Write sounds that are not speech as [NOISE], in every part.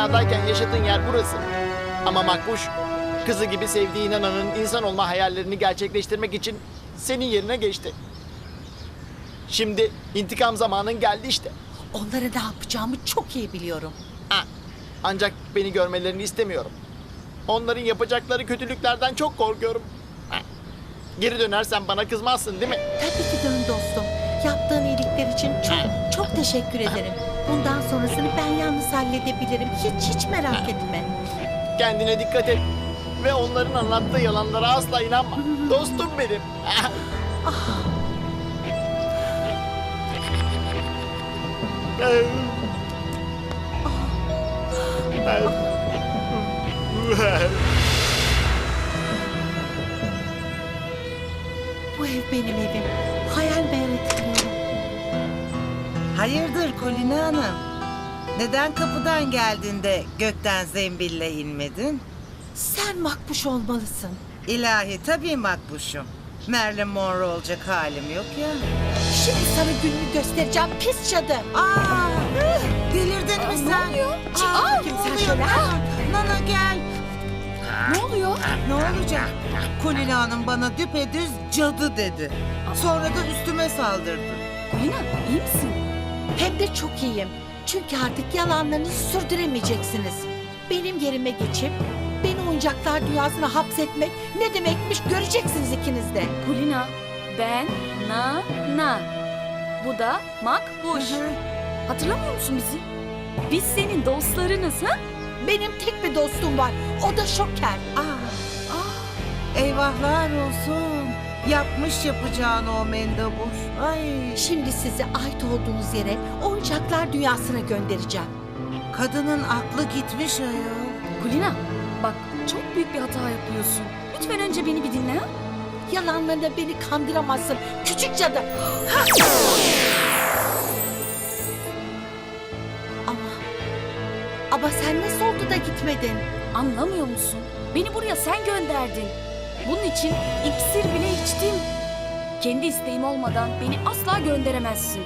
dünyadayken yaşadığın yer burası. Ama Makbuş, kızı gibi sevdiği inananın insan olma hayallerini gerçekleştirmek için senin yerine geçti. Şimdi intikam zamanın geldi işte. Onlara ne yapacağımı çok iyi biliyorum. Ha, Ancak beni görmelerini istemiyorum. Onların yapacakları kötülüklerden çok korkuyorum. Ha. Geri dönersen bana kızmazsın değil mi? Tabii ki dön dostum. Yaptığın iyilikler için çok çok teşekkür ederim. Bundan sonrasını ben yalnız halledebilirim. Hiç hiç merak etme. Kendine dikkat et. Ve onların anlattığı yalanlara asla inanma. Dostum benim. Bu ev benim evim. Hayırdır Kolina Hanım? Neden kapıdan geldiğinde gökten zembille inmedin? Sen makbuş olmalısın. İlahi tabii makbuşum. Marilyn Monroe olacak halim yok ya. Şimdi sana gününü göstereceğim pis cadı. Aa, delirdin mi sen? oluyor? Çık Aa, bakayım ne sen oluyor? şöyle? Nana gel. Ne oluyor? Ne olacak? Kolina Hanım bana düpedüz cadı dedi. Sonra da üstüme saldırdı. Kulina iyi misin? Hem de çok iyiyim. Çünkü artık yalanlarınızı sürdüremeyeceksiniz. Benim yerime geçip beni oyuncaklar dünyasına hapsetmek ne demekmiş göreceksiniz ikiniz de. Kulina, ben, Na, Na. Bu da Makbuş. Hatırlamıyor musun bizi? Biz senin dostlarınız ha? Benim tek bir dostum var. O da Şoker. Aa, eyvahlar olsun. Yapmış yapacağını o mendebur. Ay, Şimdi sizi ait olduğunuz yere oyuncaklar dünyasına göndereceğim. kadının aklı gitmiş ayol. Kulina, bak çok büyük bir hata yapıyorsun. Lütfen önce beni bir dinle ha? Yalanlarına beni kandıramazsın. Küçük cadı. Ha! Ama... Ama sen nasıl oldu da gitmedin? Anlamıyor musun? Beni buraya sen gönderdin. Bunun için iksir bile içtim. Kendi isteğim olmadan beni asla gönderemezsin.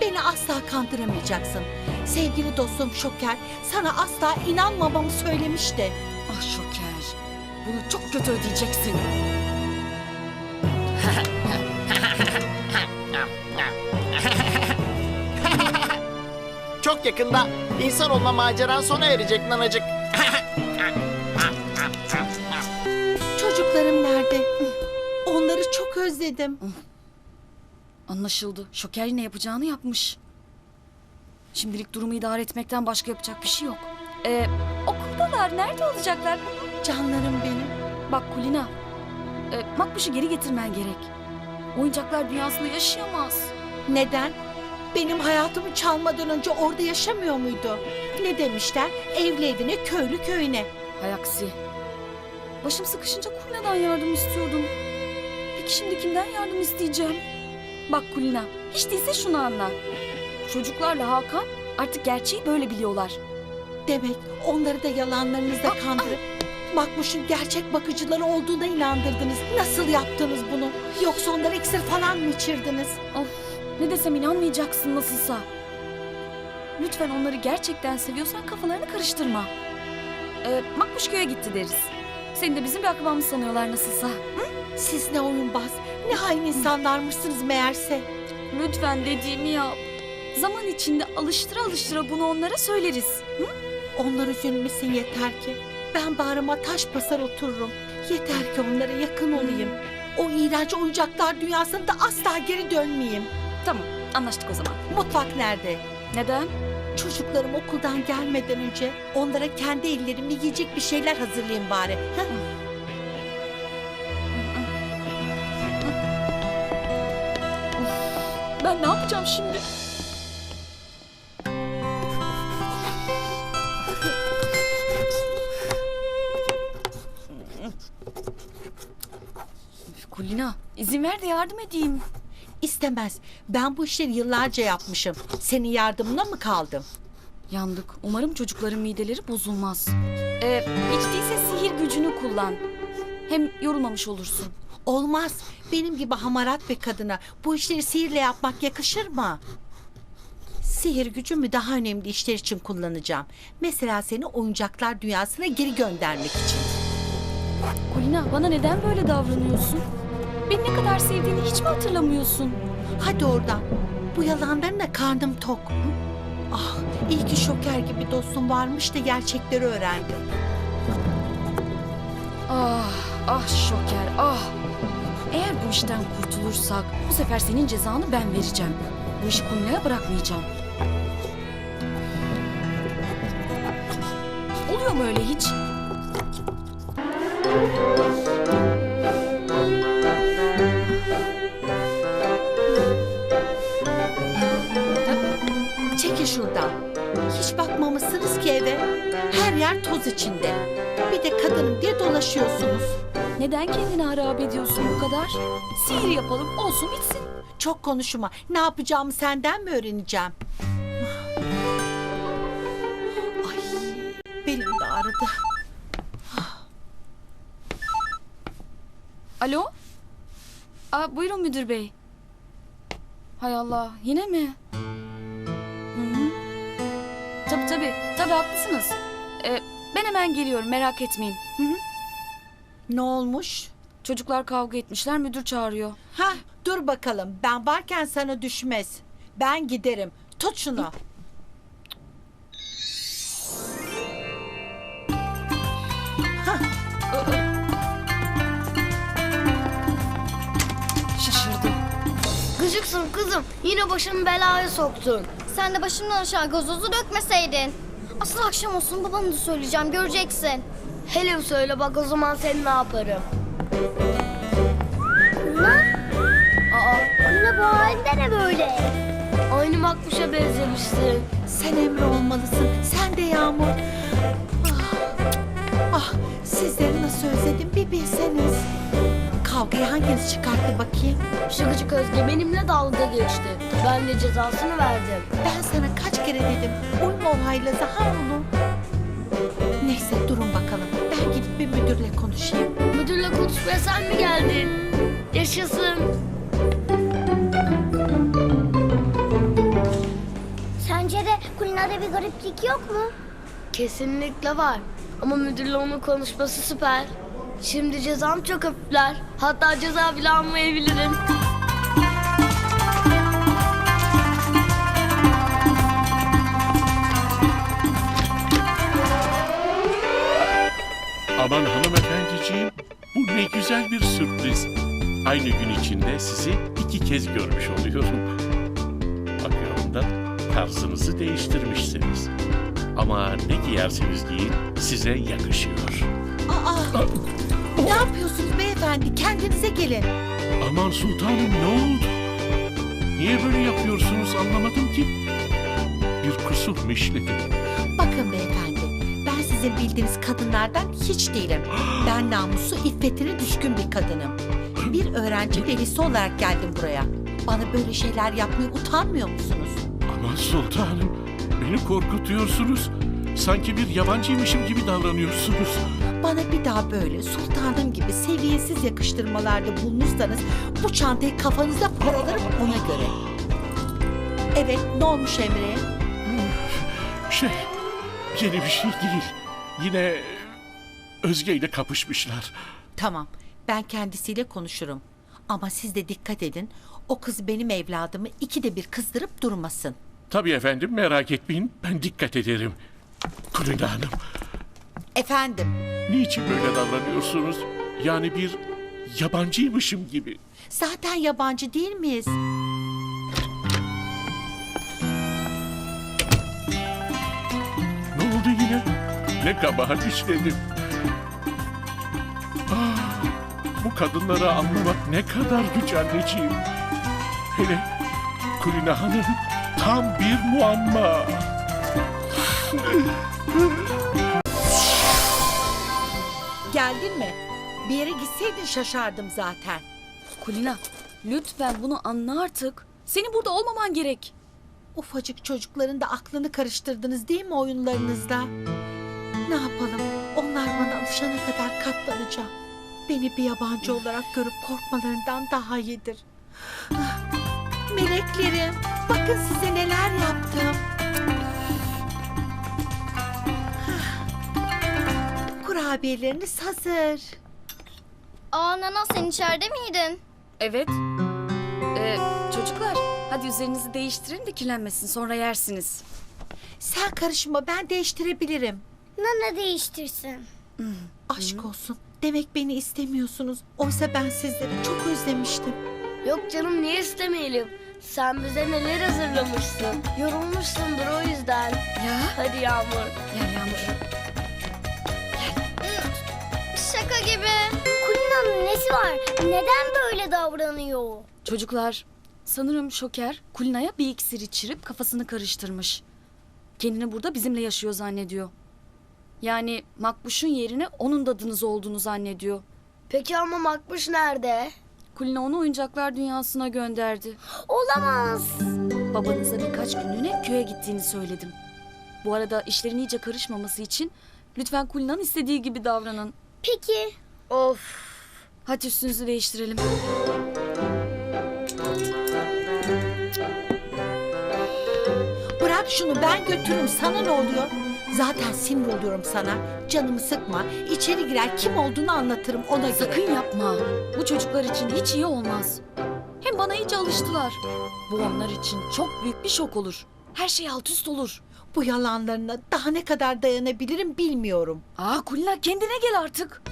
Beni asla kandıramayacaksın. Sevgili dostum Şoker sana asla inanmamamı söylemişti. Ah Şoker, bunu çok kötü ödeyeceksin. Çok yakında insan olma maceran sona erecek nanacık. Özledim. Anlaşıldı. Şoker yine yapacağını yapmış. Şimdilik durumu idare etmekten başka yapacak bir şey yok. Ee, okuldalar. Nerede olacaklar? Canlarım benim. Bak Kulina. E, Makbuş'u geri getirmen gerek. Oyuncaklar dünyasında yaşayamaz. Neden? Benim hayatımı çalmadan önce orada yaşamıyor muydu? Ne demişler? Evli evine, köylü köyüne. Hay aksi. Başım sıkışınca Kulina'dan yardım istiyordum. Peki şimdi kimden yardım isteyeceğim? Bak Kulina, hiç değilse şunu anla. Çocuklarla Hakan artık gerçeği böyle biliyorlar. Demek onları da yalanlarınızla kandırıp Makbuş'un gerçek bakıcıları olduğuna inandırdınız. Nasıl yaptınız bunu? Yoksa onlara iksir falan mı içirdiniz? Of, ne desem inanmayacaksın nasılsa. Lütfen onları gerçekten seviyorsan kafalarını karıştırma. Ee, Makbuş köye gitti deriz. Seni de bizim bir akrabamız sanıyorlar nasılsa. Siz ne oyunbaz, ne hain insanlarmışsınız meğerse. Lütfen dediğimi yap. Zaman içinde alıştıra alıştıra bunu onlara söyleriz. Hı? Onlar üzülmesin yeter ki. Ben bağrıma taş basar otururum. Yeter ki onlara yakın olayım. O iğrenç oyuncaklar dünyasında asla geri dönmeyeyim. Tamam, anlaştık o zaman. Mutfak nerede? Neden? Çocuklarım okuldan gelmeden önce onlara kendi ellerimle yiyecek bir şeyler hazırlayayım bari. Heh. Ben ne yapacağım şimdi? Kulina, izin ver de yardım edeyim. İstemez. Ben bu işleri yıllarca yapmışım. Senin yardımına mı kaldım? Yandık. Umarım çocukların mideleri bozulmaz. Ee, hiç değilse sihir gücünü kullan. Hem yorulmamış olursun. Olmaz. Benim gibi hamarat bir kadına bu işleri sihirle yapmak yakışır mı? Sihir gücümü daha önemli işler için kullanacağım. Mesela seni oyuncaklar dünyasına geri göndermek için. Kulina bana neden böyle davranıyorsun? Beni ne kadar sevdiğini hiç mi hatırlamıyorsun? Hadi oradan. Bu yalanlarına karnım tok. Ah, iyi ki şoker gibi dostum varmış da gerçekleri öğrendim. Ah, ah şoker, ah. Eğer bu işten kurtulursak bu sefer senin cezanı ben vereceğim. Bu işi Kulina'ya bırakmayacağım. Oluyor mu öyle hiç? Çekil şuradan. Hiç bakmamışsınız ki eve. Her yer toz içinde. Bir de kadınım diye dolaşıyorsunuz. Neden kendini harap ediyorsun bu kadar? Sihir yapalım, olsun bitsin. Çok konuşma. Ne yapacağımı senden mi öğreneceğim? Ay, belim de ağrıdı. Alo? Aa, buyurun müdür bey. Hay Allah, yine mi? Hı hı. Tabii tabii, tabii haklısınız. Ee, ben hemen geliyorum, merak etmeyin. Hı hı. Ne olmuş? Çocuklar kavga etmişler, müdür çağırıyor. Ha, dur bakalım. Ben varken sana düşmez. Ben giderim. Tut şunu. Şaşırdı. Gıcıksın kızım. Yine başını belaya soktun. Sen de başımdan aşağı gazozu dökmeseydin. Asıl akşam olsun babana da söyleyeceğim göreceksin. Hele söyle bak o zaman seni ne yaparım. Aa, Yine bu halinde ne böyle? aynı makbuşa benzemişsin. Sen Emre olmalısın. Sen de Yağmur. Ah, ah, sizleri nasıl özledim bir bilseniz. Kavgayı hanginiz çıkarttı bakayım? Şu gıcık Özge benimle dalga geçti. Ben de cezasını verdim. Ben sana kaç kere dedim. Uyma olayla Zahar onu. Neyse durun bakalım. Ben gidip bir müdürle konuşayım. Müdürle konuşmaya sen mi geldin? Yaşasın. Sence de Kulina'da bir gariplik yok mu? Kesinlikle var. Ama müdürle onun konuşması süper. Şimdi cezam çok hafifler. Hatta ceza bile almayabilirim. Aman hanımefendiciğim, bu ne güzel bir sürpriz. Aynı gün içinde sizi iki kez görmüş oluyorum. Bakıyorum da tarzınızı değiştirmişsiniz. Ama ne giyerseniz giyin size yakışıyor. Aa, ne yapıyorsunuz beyefendi? Kendinize gelin. Aman sultanım ne oldu? Niye böyle yapıyorsunuz anlamadım ki. Bir kusur mu işledim? Bakın beyefendi. Sizin bildiğiniz kadınlardan hiç değilim. Ben namusu iffetine düşkün bir kadınım. Bir öğrenci velisi olarak geldim buraya. Bana böyle şeyler yapmaya utanmıyor musunuz? Aman sultanım beni korkutuyorsunuz. Sanki bir yabancıymışım gibi davranıyorsunuz. Bana bir daha böyle sultanım gibi seviyesiz yakıştırmalarda bulunursanız bu çantayı kafanıza paralarım ona göre. Evet ne olmuş Emre'ye? Şey, yeni bir şey değil. Yine Özge ile kapışmışlar. Tamam ben kendisiyle konuşurum. Ama siz de dikkat edin. O kız benim evladımı ikide bir kızdırıp durmasın. Tabii efendim merak etmeyin ben dikkat ederim. Kulina Hanım, Efendim niçin böyle davranıyorsunuz? Yani bir yabancıymışım gibi. zaten yabancı değil miyiz? Ne kabahat işledim. Ah, bu kadınları anlamak ne kadar güç anneciğim. Hele Kulina Hanım tam bir muamma. Geldin mi? Bir yere gitseydin şaşardım zaten. Kulina, lütfen bunu anla artık. Senin burada olmaman gerek. Ufacık çocukların da aklını karıştırdınız değil mi oyunlarınızda? Ne yapalım? Onlar bana alışana kadar katlanacağım. Beni bir yabancı olarak görüp korkmalarından daha iyidir. Ah, meleklerim, bakın size neler yaptım. Ah, Kurabiyeleriniz hazır. Aa Nana sen içeride miydin? Evet. Ee, çocuklar hadi üzerinizi değiştirin de kirlenmesin sonra yersiniz. Sen karışma ben değiştirebilirim. Nana değiştirsin. Aşk olsun. Demek beni istemiyorsunuz. Oysa ben sizleri çok özlemiştim. Yok canım niye istemeyelim? Sen bize neler hazırlamışsın? Yorulmuşsundur o yüzden. Ya Hadi Yağmur. gel Yağmur. Şaka gibi. Kulina'nın nesi var? Neden böyle davranıyor? Çocuklar sanırım Şoker Kulina'ya bir iksir içirip kafasını karıştırmış. Kendini burada bizimle yaşıyor zannediyor. Yani Makbuş'un yerine onun dadınız olduğunu zannediyor. Peki ama Makbuş nerede? Kulina onu oyuncaklar dünyasına gönderdi. Olamaz. Babanıza birkaç günlüğüne köye gittiğini söyledim. Bu arada işlerin iyice karışmaması için lütfen Kulina'nın istediği gibi davranın. Peki. Of. Hadi üstünüzü değiştirelim. Bırak şunu ben götürürüm sana ne oluyor? Zaten sinir oluyorum sana. Canımı sıkma. İçeri girer kim olduğunu anlatırım ona göre. Sakın yapma. Bu çocuklar için hiç iyi olmaz. Hem bana iyice alıştılar. Bu onlar için çok büyük bir şok olur. Her şey alt üst olur. Bu yalanlarına daha ne kadar dayanabilirim bilmiyorum. Aa Kulina kendine gel artık.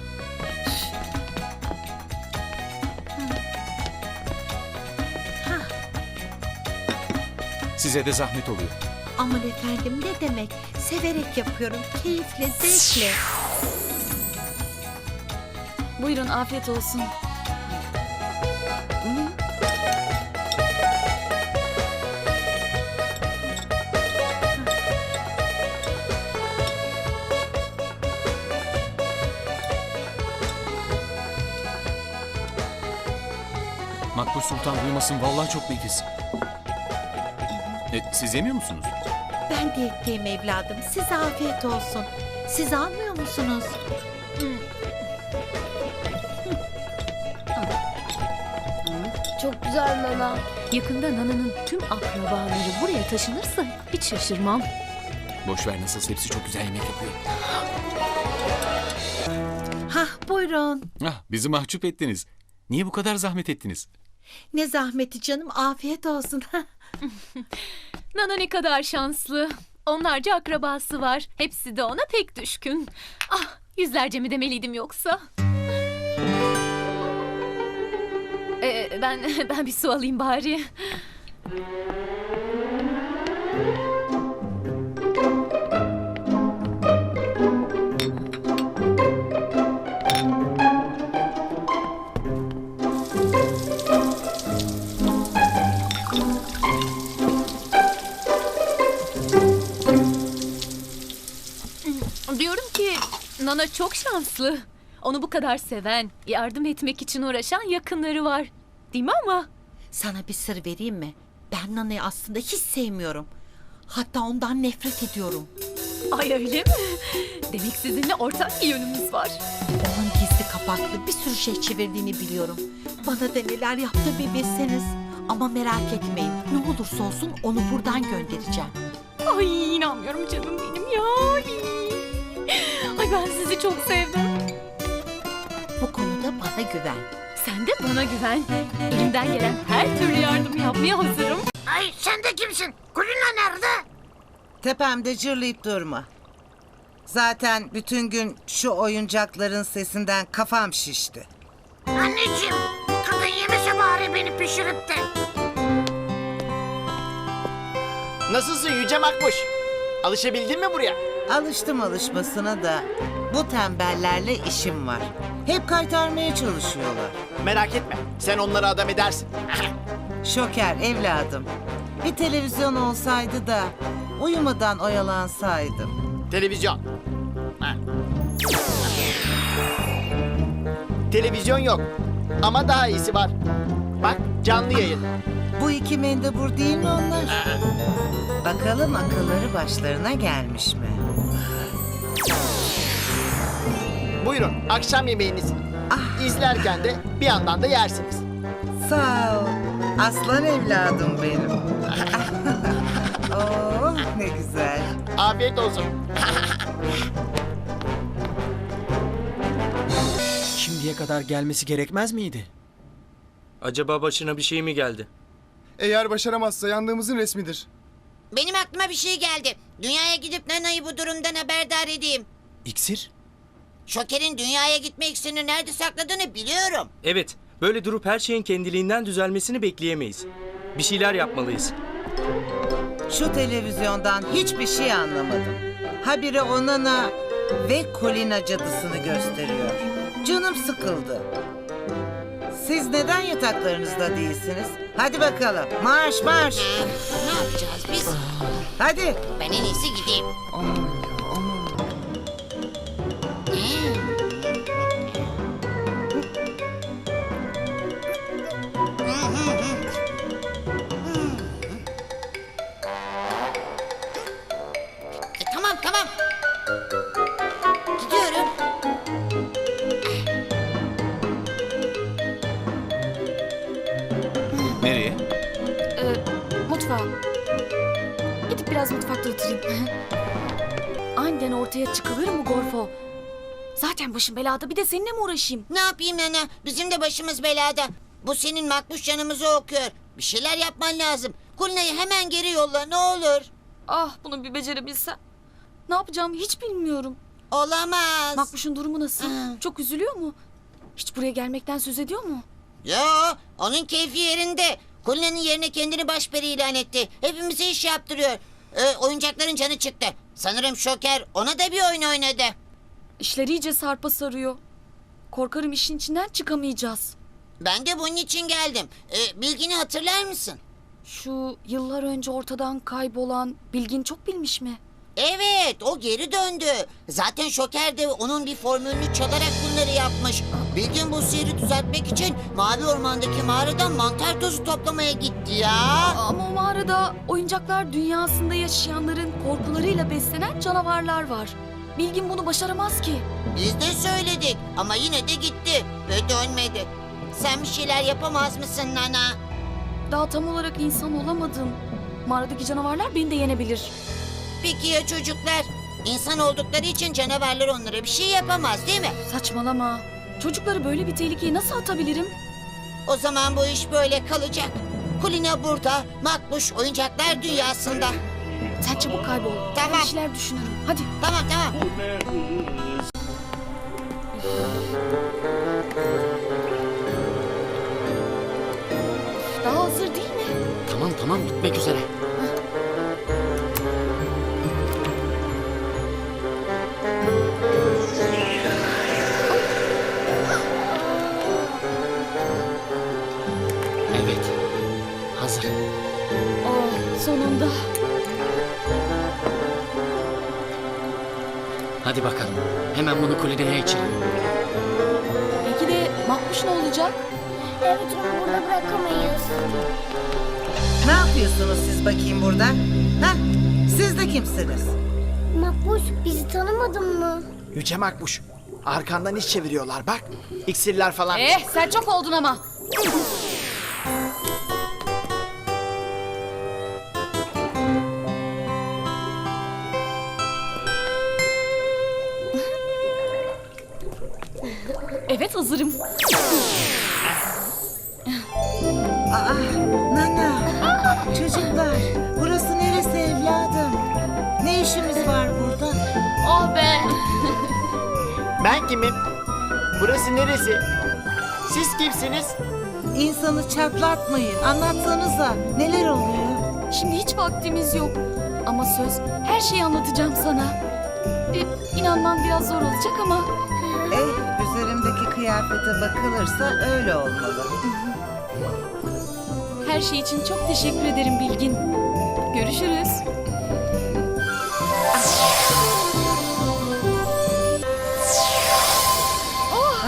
Size de zahmet oluyor. Aman efendim ne demek? Severek yapıyorum. Keyifle, zevkle. Buyurun afiyet olsun. Makbul Sultan duymasın vallahi çok nefis. E, siz yemiyor musunuz? Ben diyetteyim evladım. Size afiyet olsun. Siz almıyor musunuz? Çok güzel Nana. Yakında Nana'nın tüm akrabaları buraya taşınırsa hiç şaşırmam. Boş ver nasılsa hepsi çok güzel yemek yapıyor. Hah buyurun. Ah, bizi mahcup ettiniz. Niye bu kadar zahmet ettiniz? Ne zahmeti canım afiyet olsun. [LAUGHS] [LAUGHS] Nana ne kadar şanslı. Onlarca akrabası var. Hepsi de ona pek düşkün. Ah yüzlerce mi demeliydim yoksa? Ee, ben [LAUGHS] ben bir su alayım bari. Nana çok şanslı. Onu bu kadar seven, yardım etmek için uğraşan yakınları var. Değil mi ama? Sana bir sır vereyim mi? Ben Nana'yı aslında hiç sevmiyorum. Hatta ondan nefret ediyorum. Ay öyle mi? Demek sizinle ortak bir yönümüz var. Onun gizli kapaklı bir sürü şey çevirdiğini biliyorum. Bana da neler yaptı bir bilseniz. Ama merak etmeyin. Ne olursa olsun onu buradan göndereceğim. Ay inanmıyorum canım benim ya. Ben sizi çok sevdim. Bu konuda bana güven. Sen de bana güven. Elimden gelen her türlü yardımı yapmaya hazırım. Ay sen de kimsin? Kulina nerede? Tepemde cırlayıp durma. Zaten bütün gün şu oyuncakların sesinden kafam şişti. Anneciğim, kadın yemese bari beni pişirip de. Nasılsın Yüce Makbuş? Alışabildin mi buraya? Alıştım alışmasına da bu tembellerle işim var. Hep kaytarmaya çalışıyorlar. Merak etme. Sen onları adam edersin. [LAUGHS] Şoker evladım. Bir televizyon olsaydı da uyumadan oyalansaydım. Televizyon. Ha. Televizyon yok. Ama daha iyisi var. Bak canlı yayın. Bu iki mendebur değil mi onlar? Bakalım akılları başlarına gelmiş mi? Buyurun akşam yemeğiniz. İzlerken de bir yandan da yersiniz. Sağ ol. Aslan evladım benim. [LAUGHS] oh ne güzel. Afiyet olsun. şimdiye kadar gelmesi gerekmez miydi? Acaba başına bir şey mi geldi? Eğer başaramazsa yandığımızın resmidir. Benim aklıma bir şey geldi. Dünyaya gidip Nana'yı bu durumdan haberdar edeyim. İksir? Şoker'in dünyaya gitme iksirini nerede sakladığını biliyorum. Evet, böyle durup her şeyin kendiliğinden düzelmesini bekleyemeyiz. Bir şeyler yapmalıyız. Şu televizyondan hiçbir şey anlamadım. Habire Onana ve Kolina cadısını gösteriyor. Canım sıkıldı. Siz neden yataklarınızda değilsiniz? Hadi bakalım. Marş marş. Ne yapacağız biz? Hadi. Ben en iyisi gideyim. E, biraz mutfakta oturayım. [LAUGHS] Aniden ortaya çıkılır mı Gorfo? Zaten başım belada bir de seninle mi uğraşayım? Ne yapayım Nana? Bizim de başımız belada. Bu senin makbuş canımızı okuyor. Bir şeyler yapman lazım. Kulina'yı hemen geri yolla ne olur. Ah bunu bir becerebilsem. Ne yapacağımı hiç bilmiyorum. Olamaz. Makbuş'un durumu nasıl? Çok üzülüyor mu? Hiç buraya gelmekten söz ediyor mu? Yo, onun keyfi yerinde. Kulina'nın yerine kendini başperi ilan etti. Hepimize iş yaptırıyor. Ee, oyuncakların canı çıktı. Sanırım Şoker ona da bir oyun oynadı. İşleri iyice sarpa sarıyor. Korkarım işin içinden çıkamayacağız. Ben de bunun için geldim. Ee, bilgini hatırlar mısın? Şu yıllar önce ortadan kaybolan Bilgin çok bilmiş mi? Evet, o geri döndü. Zaten Şoker de onun bir formülünü çalarak bunları yapmış. Bilgin bu sihri düzeltmek için Mavi Orman'daki mağaradan mantar tozu toplamaya gitti ya. Ama o mağarada oyuncaklar dünyasında yaşayanların korkularıyla beslenen canavarlar var. Bilgin bunu başaramaz ki. Biz de söyledik ama yine de gitti ve dönmedi. Sen bir şeyler yapamaz mısın Nana? Daha tam olarak insan olamadım. Mağaradaki canavarlar beni de yenebilir. Peki ya çocuklar? İnsan oldukları için canavarlar onlara bir şey yapamaz değil mi? Saçmalama. Çocukları böyle bir tehlikeye nasıl atabilirim? O zaman bu iş böyle kalacak. Kulina burada, Makbuş oyuncaklar dünyasında. Sen çabuk kaybol. Tamam. Ben bir şeyler düşünürüm. Hadi. Tamam tamam. Daha hazır değil mi? Tamam tamam bitmek üzere. Hadi bakalım. Hemen bunu kulineye içirin. Peki de Makbuş ne olacak? Evet onu burada bırakamayız. Ne yapıyorsunuz siz bakayım burada? Ha? Siz de kimsiniz? Makbuş bizi tanımadın mı? Yüce Makbuş. Arkandan iş çeviriyorlar bak. İksirler falan. Eh sen çok oldun ama. Evet hazırım. Aa, Nana. Çocuklar, burası neresi evladım? Ne işimiz var burada? Oh be. Ben kimim? Burası neresi? Siz kimsiniz? İnsanı çatlatmayın. Anlatsanıza. Neler oluyor? Şimdi hiç vaktimiz yok. Ama söz her şeyi anlatacağım sana. E, inanman biraz zor olacak ama üzerimdeki kıyafete bakılırsa öyle olmalı. her şey için çok teşekkür ederim Bilgin. Görüşürüz. Oh,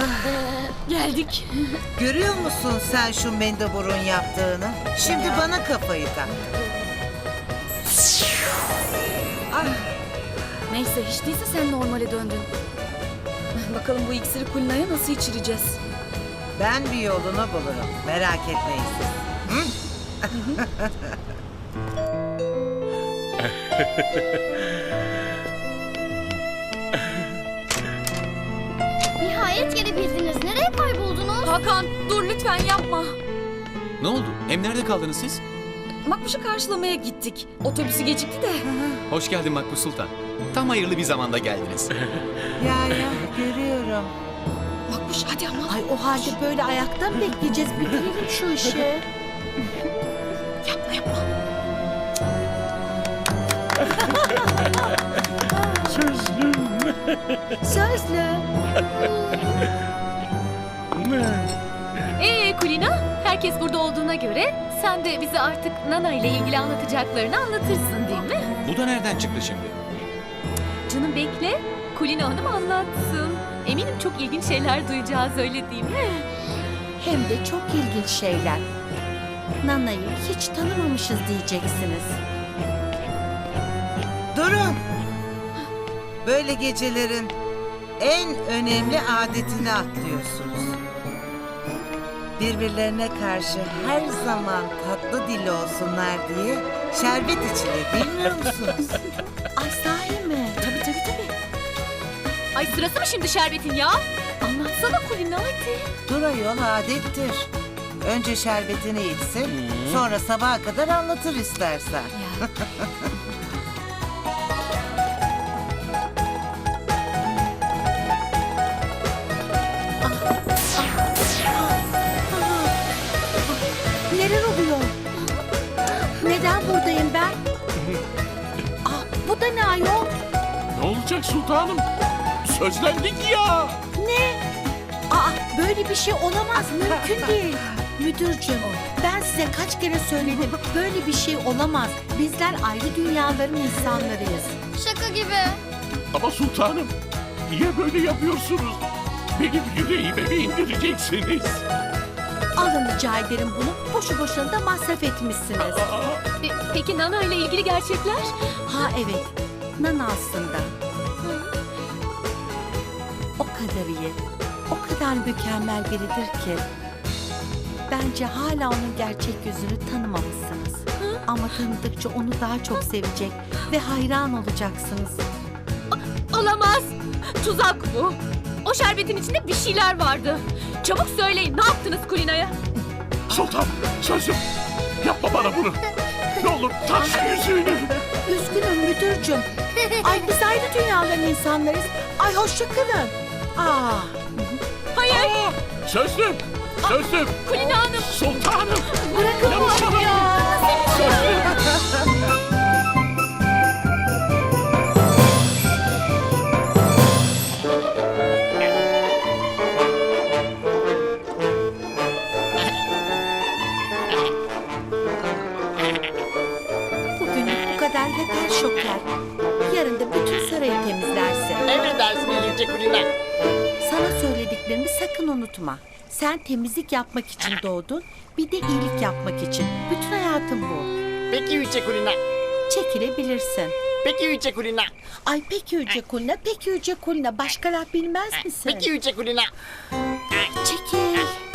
geldik. Görüyor musun sen şu mendeburun yaptığını? Şimdi bana kafayı tak. Ah, Neyse hiç değilse sen normale döndün. Bakalım bu iksiri Kulina'ya nasıl içireceğiz? ben bir yolunu bulurum. Merak etmeyin siz. [LAUGHS] Nihayet gelebildiniz. Nereye kayboldunuz? Hakan dur lütfen yapma. Ne oldu? Hem nerede kaldınız siz? Makbuş'u karşılamaya gittik. Otobüsü gecikti de. Hoş geldin Makbul Sultan. Tam hayırlı bir zamanda geldiniz. [LAUGHS] Ya ya görüyorum. Makbuş hadi ama. Ay o halde böyle ayakta mı bekleyeceğiz? Bitirelim şu işi. [LAUGHS] Yapma yapma. Sözlü. Ee Kulina, herkes burada olduğuna göre sen de bize artık Nana ile ilgili anlatacaklarını anlatırsın değil mi? Bu da nereden çıktı şimdi? Canım bekle, Kulina Hanım anlatsın. Eminim çok ilginç şeyler duyacağız öyle değil mi? Hem de çok ilginç şeyler. Nana'yı hiç tanımamışız diyeceksiniz. Durun. Böyle gecelerin en önemli adetini atlıyorsunuz. Birbirlerine karşı her zaman tatlı dilli olsunlar diye şerbet içilir bilmiyor musunuz? [LAUGHS] Ay sahi mi? Tabii tabii tabii. Ay sırası mı şimdi şerbetin ya? Anlatsana Kulina hadi. Dur ayol adettir. Önce şerbetini içsin, sonra sabaha kadar anlatır istersen. Neler [LAUGHS] olacak sultanım? Sözlendik ya. Ne? Aa, böyle bir şey olamaz. Mümkün [LAUGHS] değil. Müdürcüm, ben size kaç kere söyledim. Böyle bir şey olamaz. Bizler ayrı dünyaların insanlarıyız. Şaka gibi. Ama sultanım niye böyle yapıyorsunuz? Benim yüreğime mi indireceksiniz? Alın rica ederim bunu. Boşu boşuna da masraf etmişsiniz. E, peki Nana ile ilgili gerçekler? Ha evet. Nana aslında. O kadar iyi. O kadar mükemmel biridir ki. Bence hala onun gerçek yüzünü tanımamışsınız. Ama tanıdıkça onu daha çok sevecek ve hayran olacaksınız. Olamaz. Tuzak bu. O şerbetin içinde bir şeyler vardı. Çabuk söyleyin ne yaptınız Kulina'ya? Sultan sözüm yapma bana bunu. Ne olur tak şu yüzüğünü. Üzgünüm müdürcüm. [LAUGHS] Ay biz ayrı dünyaların insanlarız. Ay hoşça kalın. Aa, Hayır. Sözlüm. Sözlüm. Kulina Hanım. Sultanım. bırakın bu bana. ya. Sözlüm. Bugün bu kadar yeter şoker. Yarın da bütün sarayı temizlersin. Emredersin Yüce Kulina. Sana söylediklerimi sakın unutma. Sen temizlik yapmak için doğdun, bir de iyilik yapmak için. Bütün hayatın bu. Peki Yüce Kulina. Çekilebilirsin. Peki Yüce Kulina. Ay peki Yüce Kulina, peki Yüce Kulina. Başka laf bilmez misin? Peki Yüce Kulina. Çekil.